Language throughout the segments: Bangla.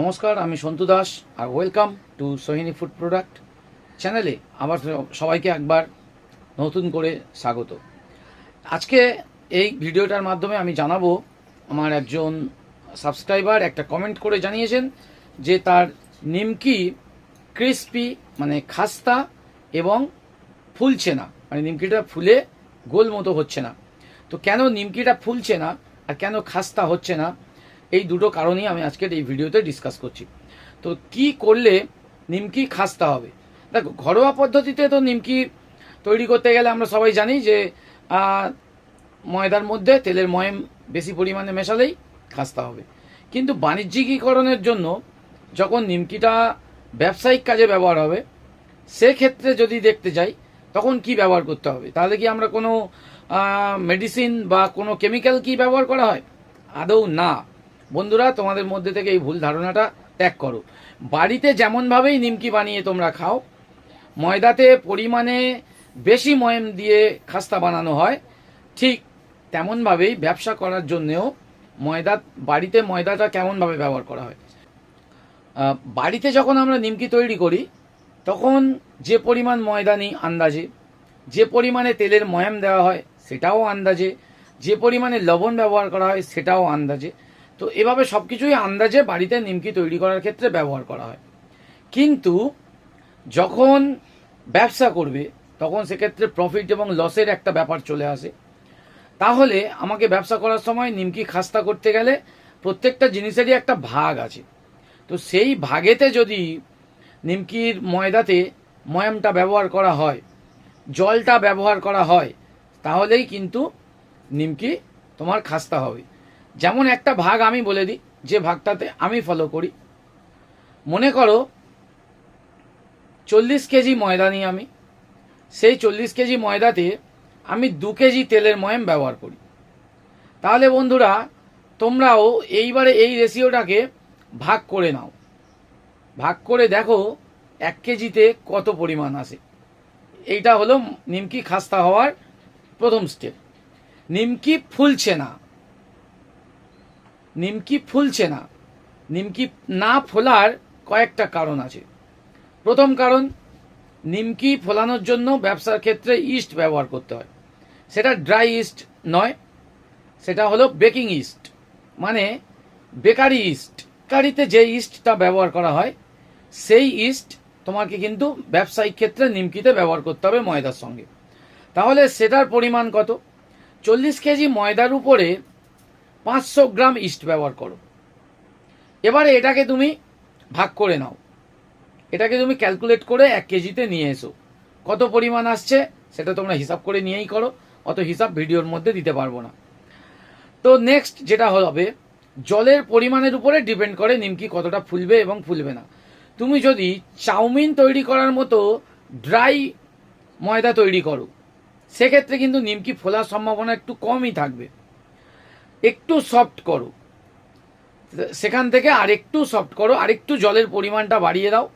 নমস্কার, আমি সন্তু দাস আর welcome to Sohini food product চ্যানেলে আবার সবাইকে একবার নতুন করে স্বাগত। আজকে এই ভিডিওটার মাধ্যমে আমি জানাব আমার একজন সাবস্ক্রাইবার একটা কমেন্ট করে জানিয়েছেন যে তার নিমকি ক্রিস্পি মানে খাস্তা এবং ফুলছে না। মানে নিমকিটা ফুলে গোল মতো হচ্ছে না। তো কেন নিমকিটা ফুলছে না আর কেন খাস্তা হচ্ছে না? এই দুটো কারণেই আমি আজকের এই ভিডিওতে ডিসকাস করছি। তো কি করলে নিমকি খাস্তা হবে? দেখো, ঘরোয়া পদ্ধতিতে তো নিমকি তৈরি করতে গেলে আমরা সবাই জানি যে ময়দার মধ্যে তেলের ময়ম বেশি পরিমাণে মেশালেই খাস্তা হবে। কিন্তু বাণিজ্যিকীকরণের জন্য যখন নিমকিটা ব্যবসায়িক কাজে ব্যবহার হবে, সেক্ষেত্রে যদি দেখতে যাই, তখন কি ব্যবহার করতে হবে? তাহলে কি আমরা কোনো মেডিসিন বা কোনো কেমিক্যাল কি ব্যবহার করা হয়? আদৌ না। বন্ধুরা, তোমাদের মধ্যে থেকে এই ভুল ধারণাটা ত্যাগ করো। বাড়িতে যেমনভাবেই নিমকি বানিয়ে তোমরা খাও, ময়দাতে পরিমাণে বেশি ময়ম দিয়ে খাস্তা বানানো হয়, ঠিক তেমনভাবেই ব্যবসা করার জন্যেও ময়দা, বাড়িতে ময়দাটা কেমনভাবে ব্যবহার করা হয়। বাড়িতে যখন আমরা নিমকি তৈরি করি, তখন যে পরিমাণ ময়দা নিই আন্দাজে, যে পরিমাণে তেলের ময়াম দেওয়া হয় সেটাও আন্দাজে, যে পরিমাণে লবণ ব্যবহার করা হয় সেটাও আন্দাজে। তো এভাবে সব কিছুই আন্দাজে বাড়িতে নিমকি তৈরি করার ক্ষেত্রে ব্যবহার করা হয়। কিন্তু যখন ব্যবসা করবে, তখন সেক্ষেত্রে প্রফিট এবং লসের একটা ব্যাপার চলে আসে। তাহলে আমাকে ব্যবসা করার সময় নিমকি খাস্তা করতে গেলে প্রত্যেকটা জিনিসেরই একটা ভাগ আছে। তো সেই ভাগেতে যদি নিমকির ময়দাতে ময়ামটা ব্যবহার করা হয়, জলটা ব্যবহার করা হয়, তাহলেই কিন্তু নিমকি তোমার খাস্তা হবে। যেমন একটা ভাগ আমি বলে দিই, যে ভাগটাতে আমি ফলো করি। মনে করো, চল্লিশ কেজি ময়দা নিই আমি, সেই চল্লিশ কেজি ময়দাতে আমি দু কেজি তেলের ময়াম ব্যবহার করি। তাহলে বন্ধুরা, তোমরাও এইবারে এই রেশিওটাকে ভাগ করে নাও। ভাগ করে দেখো, এক কেজিতে কত পরিমাণ আসে। এইটা হলো নিমকি খাস্তা হওয়ার প্রথম স্টেপ নিমকি ফুলছে না। নিমকি ফুলছে না। নিমকি না ফোলার কয়েকটা কারণ আছে। প্রথম কারণ, নিমকি ফোলানোর জন্য ব্যবসার ক্ষেত্রে ইস্ট ব্যবহার করতে হয়। সেটা ড্রাই ইস্ট নয়, সেটা হলো বেকিং ইস্ট মানে বেকারি ইস্ট। বেকারিতে যে ইস্টটা ব্যবহার করা হয়, সেই ইস্ট তোমাকে কিন্তু ব্যবসায়িক ক্ষেত্রে নিমকিতে ব্যবহার করতে হবে ময়দার সঙ্গে। তাহলে সেটার পরিমাণ কত? চল্লিশ কেজি ময়দার উপরে পাঁচশো গ্রাম ইস্ট ব্যবহার করো। এবারে এটাকে তুমি ভাগ করে নাও। এটাকে তুমি ক্যালকুলেট করে এক কেজিতে নিয়ে এসো। কত পরিমাণ আসছে সেটা তোমরা হিসাব করে নিয়েই করো, অত হিসাব ভিডিওর মধ্যে দিতে পারব না। তো নেক্সট যেটা হবে, জলের পরিমাণের উপরে ডিপেন্ড করে নিমকি কতটা ফুলবে এবং ফুলবে না। তুমি যদি চাউমিন তৈরি করার মতো ড্রাই ময়দা তৈরি করো, সেক্ষেত্রে কিন্তু নিমকি ফোলার সম্ভাবনা একটু কমই থাকবে। একটু সফট করো। সেখান থেকে আরেকটু সফট করো, আরেকটু জলের পরিমাণটা বাড়িয়ে দাও।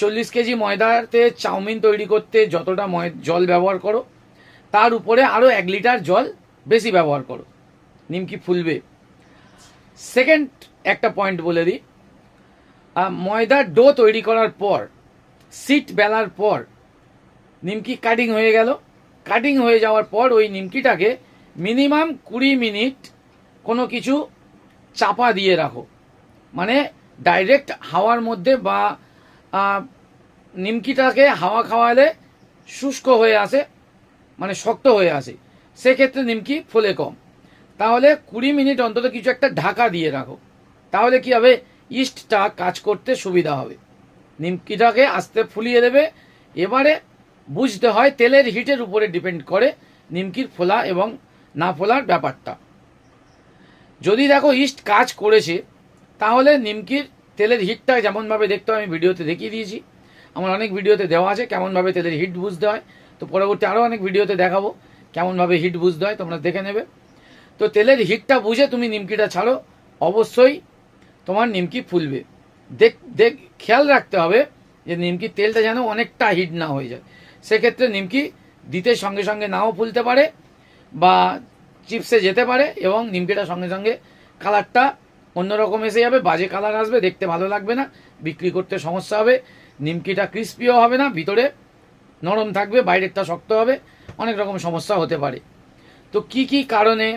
চল্লিশ কেজি ময়দাতে চাউমিন তৈরি করতে যতটা ময় জল ব্যবহার করো, তার উপরে আরও এক লিটার জল বেশি ব্যবহার করো। নিমকি ফুলবে। সেকেন্ড একটা পয়েন্ট বলে দিই। ময়দার ডো তৈরি করার পর সিট বেলার পর, নিমকি কাটিং হয়ে গেল। কাটিং হয়ে যাওয়ার পর ওই নিমকিটাকে মিনিমাম কুড়ি মিনিট কোনো কিছু চাপা দিয়ে রাখো। মানে ডাইরেক্ট হাওয়ার মধ্যে বা নিমকিটাকে হাওয়া খাওয়ালে শুষ্ক হয়ে আসে মানে শক্ত হয়ে আসে। সেক্ষেত্রে নিমকি ফোলে কম। তাহলে কুড়ি মিনিট অন্তত কিছু একটা ঢাকা দিয়ে রাখো। তাহলে কি হবে? ইস্টটা কাজ করতে সুবিধা হবে। নিমকিটাকে আস্তে ফুলিয়ে দেবে। এবারে বুঝতে হয় তেলের হিটের উপরে ডিপেন্ড করে নিমকির ফোলা এবং না ফোলার ব্যাপারটা। যদি দেখো ইস্ট কাজ করেছে, তাহলে নিমকির তেলের হিটটা যেমনভাবে দেখতে আমি ভিডিওতে দেখিয়ে দিয়েছি। আমার অনেক ভিডিওতে দেওয়া আছে কেমনভাবে তেলের হিট বুঝতে হয়। তো পরবর্তী আরও অনেক ভিডিওতে দেখাবো কেমনভাবে হিট বুঝতে হয়, তোমরা দেখে নেবে। তো তেলের হিটটা বুঝে তুমি নিমকিটা ছাড়ো, অবশ্যই তোমার নিমকি ফুলবে। দেখ দেখ, খেয়াল রাখতে হবে যে নিমকির তেলটা যেন অনেকটা হিট না হয়ে যায়। সেক্ষেত্রে নিমকি দিতে সঙ্গে সঙ্গে নাও ফুলতে পারে বা চিপসে যেতে পারে এবং নিমকিটা সঙ্গে সঙ্গে কালারটা অন্যরকম এসে যাবে, বাজে কালার আসবে, দেখতে ভালো লাগবে না, বিক্রি করতে সমস্যা হবে, নিমকিটা ক্রিস্পিও হবে না, ভিতরে নরম থাকবে, বাইরেরটা শক্ত হবে, অনেক রকম সমস্যা হতে পারে। তো কি কি কারণে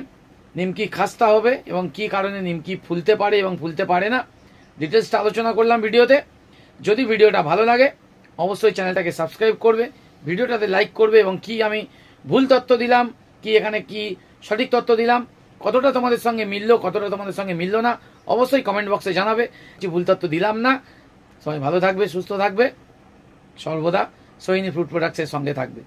নিমকি খাস্তা হবে এবং কি কারণে নিমকি ফুলতে পারে এবং ফুলতে পারে না, ডিটেলসটা আলোচনা করলাম ভিডিওতে। যদি ভিডিওটা ভালো লাগে, অবশ্যই চ্যানেলটাকে সাবস্ক্রাইব করবে, ভিডিওটাতে লাইক করবে এবং কি আমি ভুল তথ্য দিলাম কি এখানে কি সঠিক তথ্য দিলাম? কতটা তোমাদের সঙ্গে মিললো, কতটা তোমাদের সঙ্গে মিললো না? অবশ্যই কমেন্ট বক্সে জানাবে। যে ভুল তথ্য দিলাম না। সবাই ভালো থাকবে, সুস্থ থাকবে। সর্বদা সোহিনী ফ্রুট প্রোডাক্টসের সঙ্গে থাকবে।